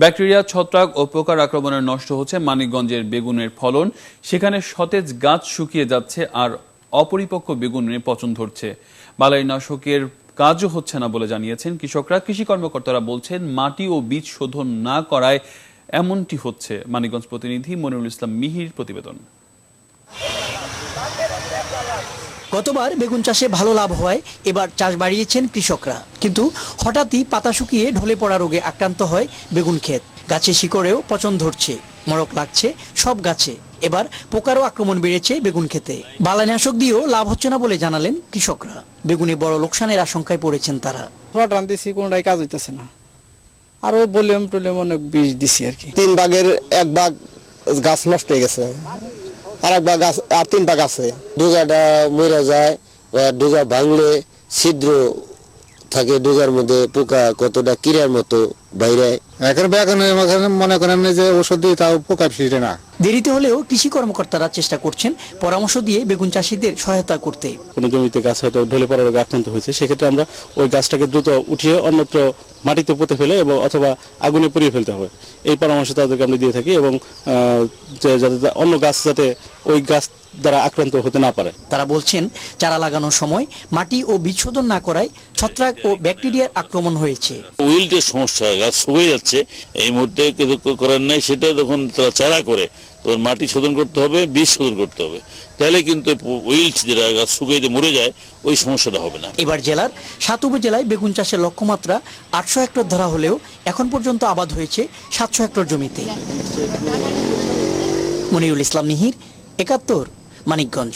Bacteria, ছত্রাক ও পোকার আক্রমণে নষ্ট হচ্ছে মানিকগঞ্জের বেগুনের ফলন। সেখানে সতেজ গাছ শুকিয়ে যাচ্ছে আর অপরিপক্ক বেগুনের পচন ধরছে। বালাইনাশকের কাজও হচ্ছে না বলে জানিয়েছেন কৃষকরা। কৃষি কর্মকর্তারা বলছেন, মাটি ও বীজ শোধন না করায় এমনটি হচ্ছে। মানিকগঞ্জ প্রতিনিধি মনিরুল ইসলাম মিহির প্রতিবেদন। গতবার বেগুন চাষে ভালো লাভ হওয়ায় এবার চাষ বাড়িয়েছেন কৃষকরা। কিন্তু হঠাৎই পাতা শুকিয়ে ঢলে পড়া রোগে আক্রান্ত হয় বেগুন ক্ষেত। গাছে শিকড়েও পচন ধরছে মরক লাগছে সব গাছে। এবার পোকারও আক্রমণ বেড়েছে বেগুন খেতে বালানাশক দিয়েও লাভ হচ্ছে না বলে জানালেন কৃষকরা। বেগুনে বড় লোকসানের আশঙ্কায় পড়েছেন তারা। ফ্লট আনতেছি কোনটাই কাজ হইতেছে না। আরও বলিউম টলিউম অনেক বীজ দিছি আর কি। তিন ভাগের এক ভাগ গাছ নষ্ট হয়ে গেছে। আর এক গাছ আর তিন ভাগ আছে। ডুগাটা মরে যায় ডুগা ভাঙলে ছিদ্র থাকে ডুগার মধ্যে পোকা কতটা কিরার মতো বাইরে। এখন এখানে মনে করেন যে ওষুধ দিয়ে তাও পোকা ফিরে না। দেরিতে হলেও কৃষি কর্মকর্তারা চেষ্টা করছেন পরামর্শ দিয়ে বেগুন চাষিদের সহায়তা করতে। কোনো জমিতে গাছ হয়তো ঢলে পড়ার রোগে আক্রান্ত হয়েছে সেক্ষেত্রে আমরা ওই গাছটাকে দ্রুত উঠিয়ে অন্যত্র মাটিতে পুঁতে ফেলে এবং অথবা আগুনে পুড়িয়ে ফেলতে হবে। এই পরামর্শ তাদেরকে আমরা দিয়ে থাকি এবং আহ, যাতে অন্য গাছ যাতে ওই গাছ দ্বারা আক্রান্ত হতে না পারে। তারা বলছেন চারা লাগানোর সময় মাটি ও শোধন না করায় ছত্রাক ও ব্যাকটেরিয়ার আক্রমণ হয়েছে। উইল্টের সমস্যা গাছ শুকিয়ে যাচ্ছে, এই মুহূর্তে কিছু করার নাই, সেটা যখন তারা চারা করে, তখন মাটি শোধন করতে হবে বীজ শোধন করতে হবে। তাহলে কিন্তু উইল্ট যেটা গাছ শুকিয়ে মরে যায়, ওই সমস্যাটা হবে না। এবার জেলার সাত উপজেলায় বেগুন চাষের লক্ষ্যমাত্রা আটশো হেক্টর ধরা হলেও এখন পর্যন্ত আবাদ হয়েছে সাতশো হেক্টর জমিতে। মনিরুল ইসলাম মিহির একাত্তর, মানিকগঞ্জ।